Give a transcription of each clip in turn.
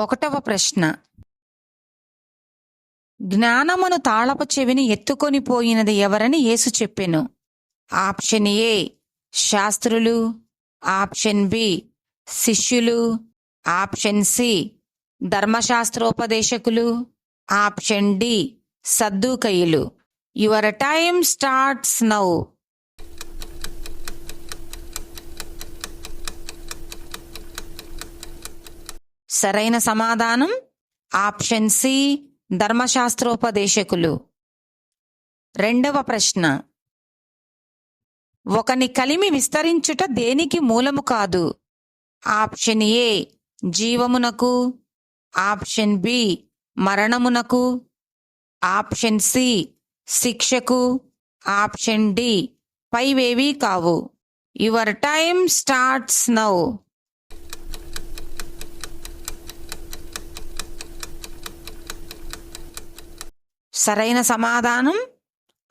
ఒకటవ ప్రశ్న. జ్ఞానమును తాళపు చెవిని ఎత్తుకొని పోయినది ఎవరని యేసు చెప్పెను. ఆప్షన్ ఏ శాస్త్రులు. ఆప్షన్ బి శిష్యులు. ఆప్షన్ సి ధర్మశాస్త్రోపదేశకులు. ఆప్షన్ డి సద్దుకయులు. యువర్ టైమ్ స్టార్ట్స్ నౌ సరైన సమాధానం? ఆప్షన్ సి ధర్మశాస్త్రోపదేశకులు. రెండవ ప్రశ్న. ఒకని కలిమి విస్తరించుట దేనికి మూలము కాదు? ఆప్షన్ ఏ జీవమునకు. ఆప్షన్ బి మరణమునకు. ఆప్షన్ సి శిక్షకు. ఆప్షన్ డి పైవేవీ కావు. యువర్ టైమ్ స్టార్ట్స్ నౌ సరైన సమాధానం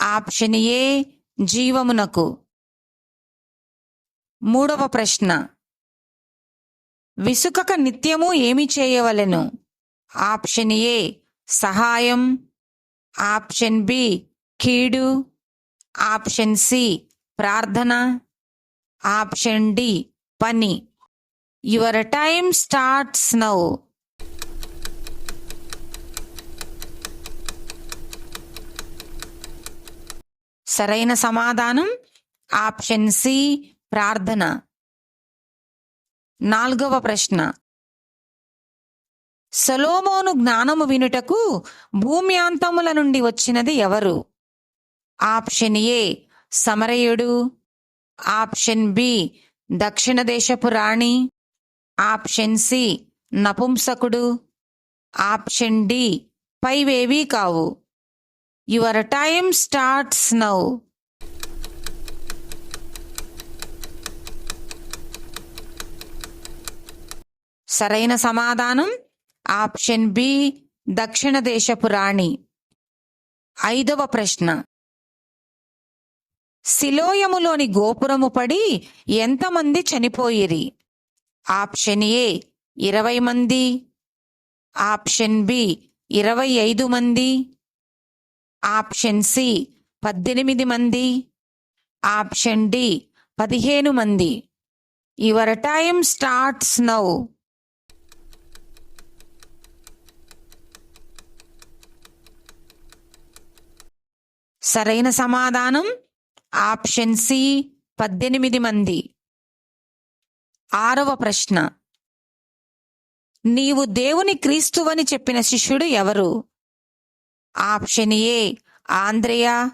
ఆప్షన్ ఏ జీవమునకు. మూడవ ప్రశ్న. విసుకక నిత్యము ఏమి చేయవలెను? ఆప్షన్ ఏ సహాయం ఆప్షన్ బి కీడు ఆప్షన్ సి ప్రార్థన ఆప్షన్ డి పని. Your time starts now. సరైన సమాధానం ఆప్షన్ సి ప్రార్థన. నాలుగవ ప్రశ్న. సొలోమోను జ్ఞానము వినుటకు భూమ్యాంతముల నుండి వచ్చినది ఎవరు? ఆప్షన్ ఏ సమరయుడు. ఆప్షన్ బి దక్షిణ దేశపు రాణి. ఆప్షన్ సి నపుంసకుడు. ఆప్షన్ డి పైవేవీ కావు. Your time starts now. సరైన సమాధానం? ఆప్షన్ బి దక్షిణ దేశపు రాణి. ఐదవ ప్రశ్న. శిలోయములోని గోపురము పడి ఎంతమంది చనిపోయిరి? ఆప్షన్ ఏ ఇరవై మంది. ఆప్షన్ బి ఇరవై ఐదు మంది. ఆప్షన్ సి పద్దెనిమిది మంది. ఆప్షన్ డి పదిహేను మంది. Your time starts now. సరైన సమాధానం? ఆప్షన్ సి పద్దెనిమిది మంది. ఆరవ ప్రశ్న. నీవు దేవుని క్రీస్తువని చెప్పిన శిష్యుడు ఎవరు? ఆప్షన్ ఏ ఆంద్రియా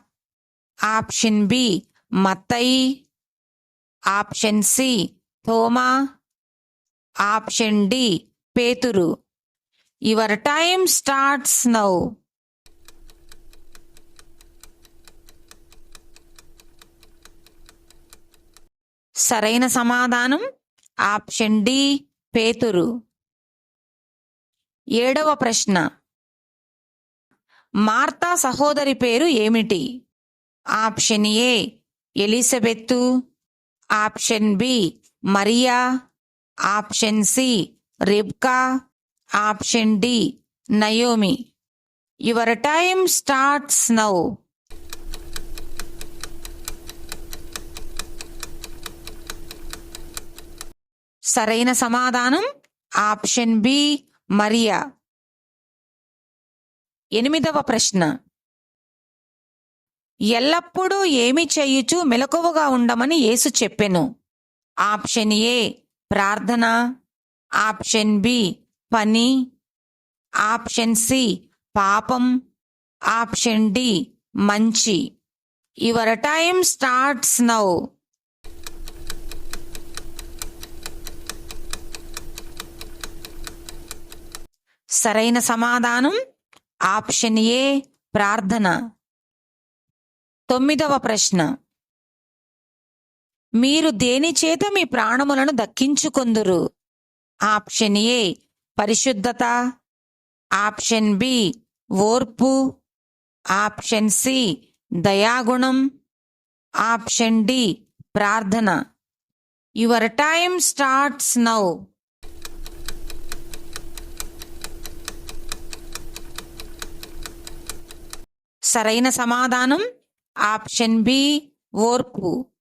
ఆప్షన్ బి మత్తయి ఆప్షన్ సి థోమా ఆప్షన్ డి పేతురు. Your time starts now. సరైన సమాధానం ఆప్షన్ డి పేతురు. ఏడవ ప్రశ్న. మార్తా సహోదరి పేరు ఏమిటి? Option A Elizabeth option B Mariya. Option C Rebekah. Option D Naomi. Your time starts now సరైన సమాధానం ఆప్షన్ బి మరియా. ఎనిమిదవ ప్రశ్న. ఎల్లప్పుడూ ఏమి చేయుచు మెలకువగా ఉండమని యేసు చెప్పెను. ఆప్షన్ ఏ ప్రార్థన. ఆప్షన్ బి పని. ఆప్షన్ సి పాపం. ఆప్షన్ డి మంచి. యువర్ టైమ్ స్టార్ట్స్ నౌ సరైన సమాధానం? ఆప్షన్ ఏ ప్రార్థన. తొమ్మిదవ ప్రశ్న. మీరు దేని చేత మీ ప్రాణములను దక్కించుకొందురు? ఆప్షన్ ఏ పరిశుద్ధత. ఆప్షన్ బి ఓర్పు. ఆప్షన్ సి దయాగుణం. ఆప్షన్ డి ప్రార్థన. Your time starts now. సరైన సమాధానం ఆప్షన్ బి ఓర్పు.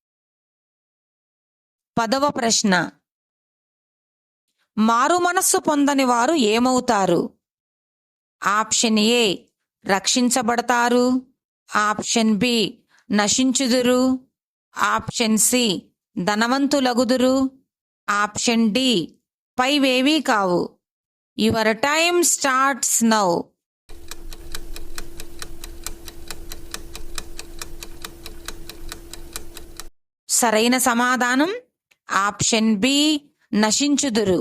పదవ ప్రశ్న. మారు మనస్సు పొందని వారు ఏమవుతారు? ఆప్షన్ ఏ రక్షించబడతారు. ఆప్షన్ బి నశించుదురు. ఆప్షన్ సి ధనవంతులగుదురు. ఆప్షన్ డి పైవేవీ కావు. యువర్ టైమ్ స్టార్ట్స్ నౌ సరైన సమాధానం. Option B నశించుదురు.